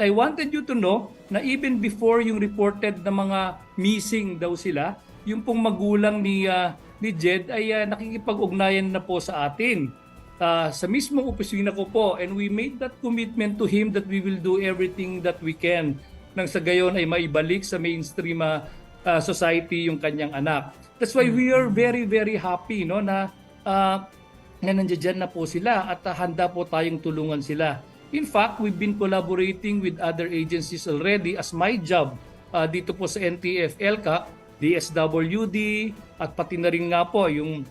I wanted you to know na even before yung reported na mga missing daw sila, yung pong magulang ni ah, ni Jed ay ah, nakikipag-ugnayan na po sa atin. Ah, sa mismong opisina ko po and we made that commitment to him that we will do everything that we can nang sa gayon ay maibalik sa mainstream ah, society yung kanyang anak. That's why we are very very happy no na ah, na nandiyan na po sila at ah, handa po tayong tulungan sila. In fact, we've been collaborating with other agencies already as my job ah, dito po sa NTF ELCA, DSWD at pati na rin nga po yung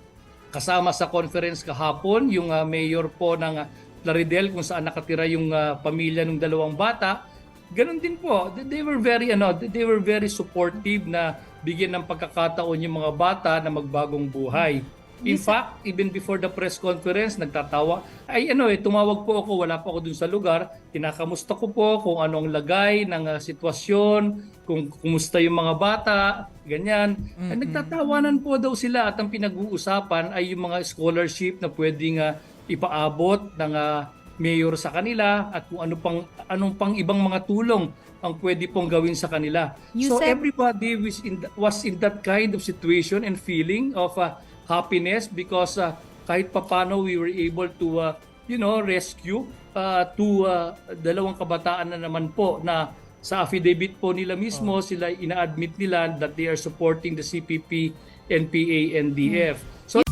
kasama sa conference kahapon yung ah, mayor po ng Plaridel kung saan nakatira yung ah, pamilya ng dalawang bata. Ganon din po. They- They were very ano, they were very supportive na bigyan ng pagkakataon yung mga bata na magbagong buhay. In Yes, fact, even before the press conference, nagtatawa. Ay ano eh, tumawag po ako, wala pa ako dun sa lugar. Kinakamusta ko po kung ano ang lagay ng ah, sitwasyon, kung kumusta yung mga bata, ganyan. Ay, nagtatawanan po daw sila at ang pinag-uusapan ay yung mga scholarship na pwedeng ah, ipaabot ng ah, mayor sa kanila at kung ano pang anong pang ibang mga tulong ang pwede pong gawin sa kanila. so Yusef- everybody was in, th- was in that kind of situation and feeling of uh, happiness because uh, kahit papano we were able to uh, you know rescue uh, two uh, dalawang kabataan na naman po na sa affidavit po nila mismo sila ina-admit nila that they are supporting the CPP, NPA, NDF. So